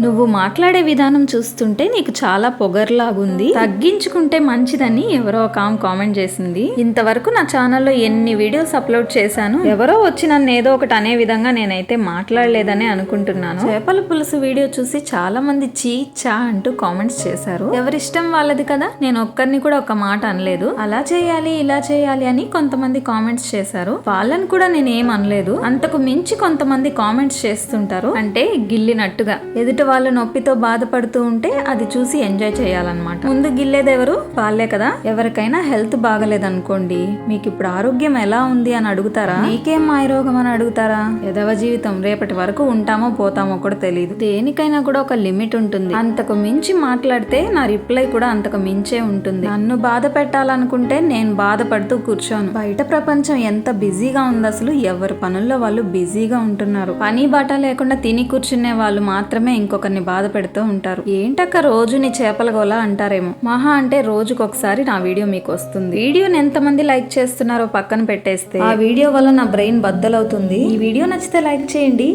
నువ్వు మాట్లాడే విధానం చూస్తుంటే నీకు చాలా పొగర్లాగుంది. తగ్గించుకుంటే మంచిదని ఎవరో ఒక ఆమె కామెంట్ చేసింది. ఇంతవరకు నా ఛానల్లో ఎన్ని వీడియోస్ అప్లోడ్ చేశాను ఎవరో వచ్చి నన్ను ఏదో ఒకటి అనే విధంగా నేనైతే మాట్లాడలేదని అనుకుంటున్నాను. చేపల పులుసు వీడియో చూసి చాలా మంది చీ చా అంటూ కామెంట్స్ చేశారు. ఎవరిష్టం వాళ్ళది కదా నేను ఒక్కరిని కూడా ఒక మాట అనలేదు. అలా చేయాలి ఇలా చేయాలి అని కొంతమంది కామెంట్స్ చేశారు. వాళ్ళని కూడా నేను ఏం అనలేదు. అంతకు మించి కొంతమంది కామెంట్స్ చేస్తుంటారు. అంటే గిల్లినట్టుగా. ఎదుటి వాళ్ళు నొప్పితో బాధపడుతూ ఉంటే అది చూసి ఎంజాయ్ చేయాలన్నమాట. ముందు గిల్లేది ఎవరు? వాళ్ళే కదా. ఎవరికైనా హెల్త్ బాగలేదనుకోండి మీకు ఇప్పుడు ఆరోగ్యం ఎలా ఉంది అని అడుగుతారా? నీకేం మాయరోగం అని అడుగుతారా? ఎదవ జీవితం రేపటి వరకు ఉంటామో పోతామో కూడా తెలియదు దేనికైనా కూడా ఒక లిమిట్ ఉంటుంది. అంతకు మించి మాట్లాడితే నా రిప్లై కూడా అంతకు మించే ఉంటుంది. నన్ను బాధ పెట్టాలనుకుంటే నేను బాధపడుతూ కూర్చోను. బయట ప్రపంచం ఎంత బిజీగా ఉంది అసలు ఎవరి పనుల్లో వాళ్ళు బిజీగా ఉంటున్నారు. పని బాట లేకుండా తిని కూర్చునే వాళ్ళు మాత్రమే ఇంకొకరిని బాధ పెడుతూ ఉంటారు. ఏంటక్క రోజు నీ చేపల గోల? అంటారేమో. మహా అంటే రోజుకొకసారి ఒకసారి నా వీడియో మీకు వస్తుంది వీడియోని ఎంతమంది లైక్ చేస్తున్నారో పక్కన పెట్టేస్తే ఆ వీడియో వల్ల నా బ్రెయిన్ బద్దలవుతుంది. ఈ వీడియో నచ్చితే లైక్ చేయండి.